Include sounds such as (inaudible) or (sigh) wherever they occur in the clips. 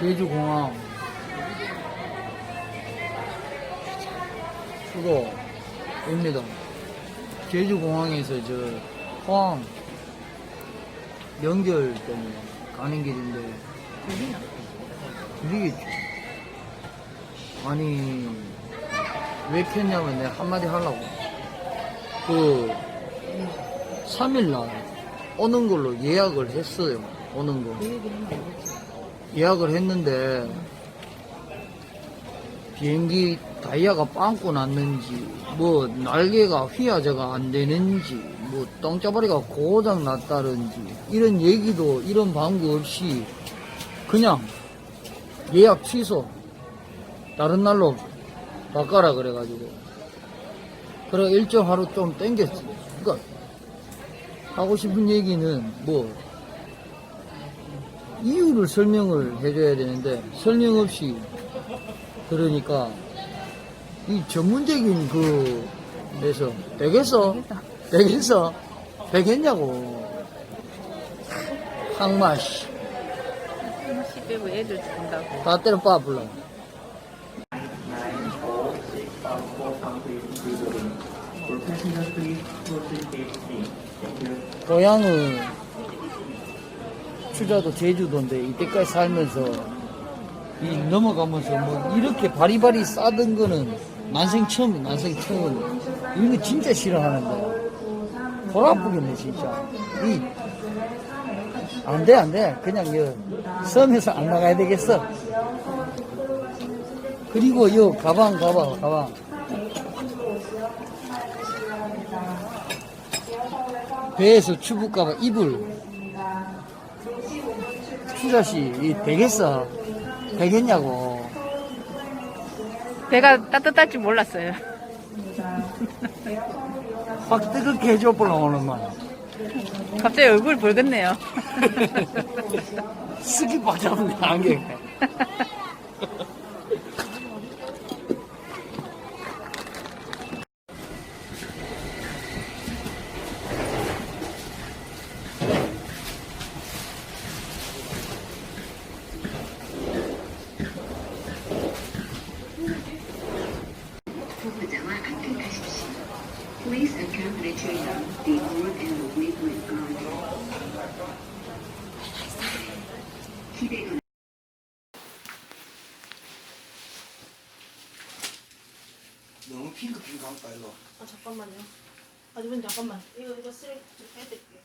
제주공항 수도입니다. 제주공항에서 저 포항 연결 때문에 가는 길인데 들리겠죠. 아니 왜 켰냐면 내가 한마디 하려고 그 3일날 오는 걸로 예약을 했어요. 오는 거. 예약을 했는데 비행기 다이아가 빵꾸 났는지 뭐 날개가 휘하자가 안 되는지 뭐 똥짜바리가 고장 났다든지 이런 얘기도 이런 방구 없이 그냥 예약 취소. 다른 날로 바꿔라 그래가지고. 그래 일정 하루 좀 땡겼지. 그러니까 하고 싶은 얘기는 뭐 이유를 설명을 해줘야 되는데 설명 없이 그러니까 이 전문적인 그 데서 되겠어 되겠어 되겠냐고. 항마씨. 씨 빼고 애들 준다고. 다 때려 빠 불러. 고향은 추자도 제주도인데 이때까지 살면서 이 넘어가면서 뭐 이렇게 바리바리 싸던 거는 난생 처음이 난생 처음 이런 거 진짜 싫어하는데 돌 아프겠네 진짜. 이 안 돼 안 돼. 그냥 여 섬에서 안 나가야 되겠어. 그리고 요 가방 가방 가방. 배에서 추울까봐 이불 이 되겠어 되겠냐고 배가 따뜻할 줄 몰랐어요. 확 뜨겁게 해줘 볼라 오는만 갑자기 얼굴 붉었네요. (laughs) 스키박 잡네 안경 (laughs) 부부자와 함께 가십시오. Please accompany children, the old and the weak with God. 기대가 너무 아 잠깐만요. 아주분 잠깐만. 이거 이거 쓰레기 좀 빼드릴게요.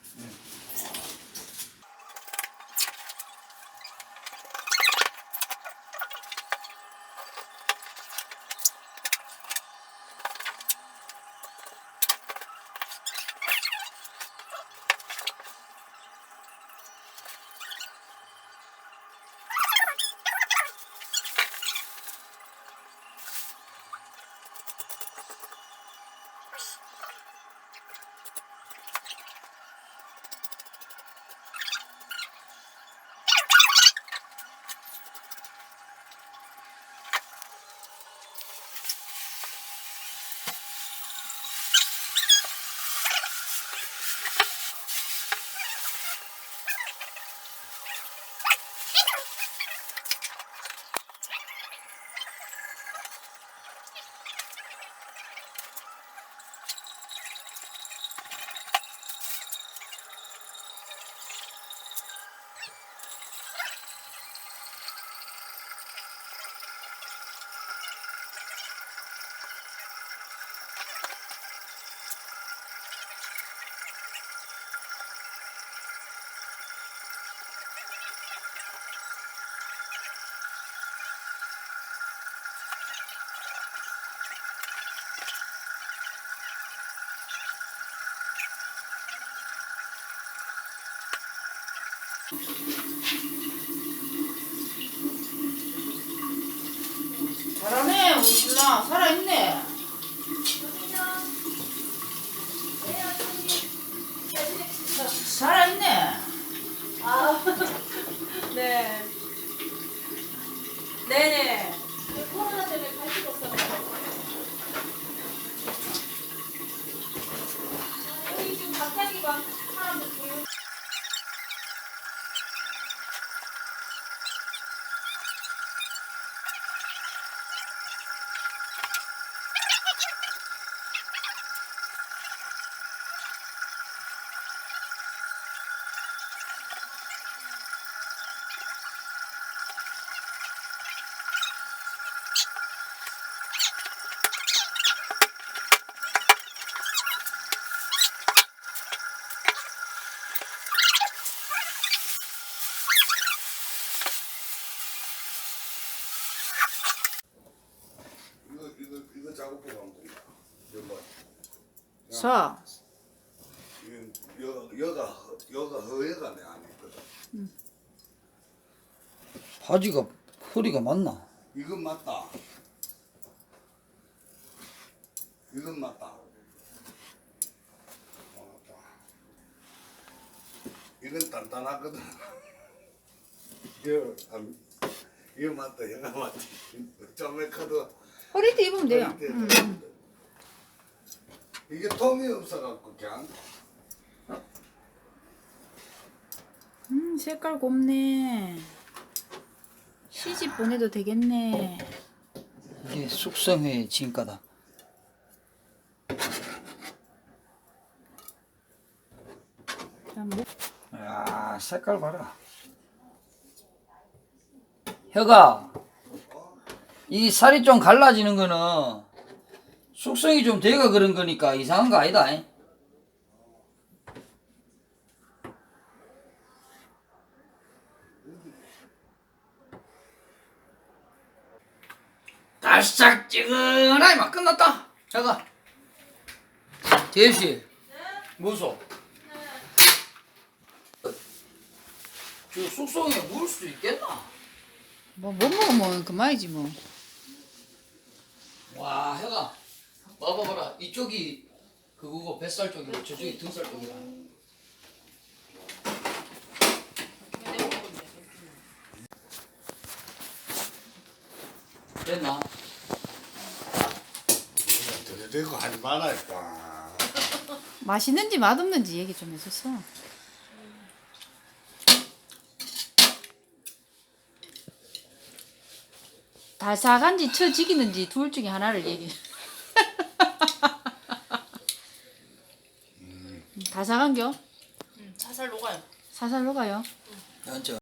잘하네 우리 신랑 살아있네 살아있네 아, (laughs) 네. 네네. 코로나 때문에 갈 수가 없어요. 여기 지금 갑자기 막 사람들 모여. 서. 이건 여, 여가 허- 여가 내 안에 있거든. 바지가 허리가 맞나? 이건 맞다. 이건 맞다. 어, 맞다. 이건 단단하거든. (laughs) 이거 안- 이거 맞다. 이거 맞다. 점에 카드. 허리띠 입으면 돼요. 이게 통이 없어갖고 그냥 음, 색깔 곱네. 시집 보내도 되겠네. 이게 숙성회 진가다. 난 목, 야 색깔 봐라. 혀가 이 살이 좀 갈라지는 거는 숙성이 좀 돼가 그런 거니까 이상한 거 아니다. 잉? 달싹지근하게 막 끝났다. 혀가 대시 무소. 저 숙성에 물수 있겠나? 뭐, 못 먹으면 그만이지 뭐. 와, 혀가 봐봐봐라. 이쪽이 그거고 뱃살 쪽이고 저쪽이 등살 쪽이라. 됐나? 더 되고 하지 말아야겠다. 맛있는지 맛없는지 얘기 좀 해줬어. 달사간지 처지기는지 둘 중에 하나를 얘기. 달사간겨? 살살 녹아요. 사살 녹아요. 앉아.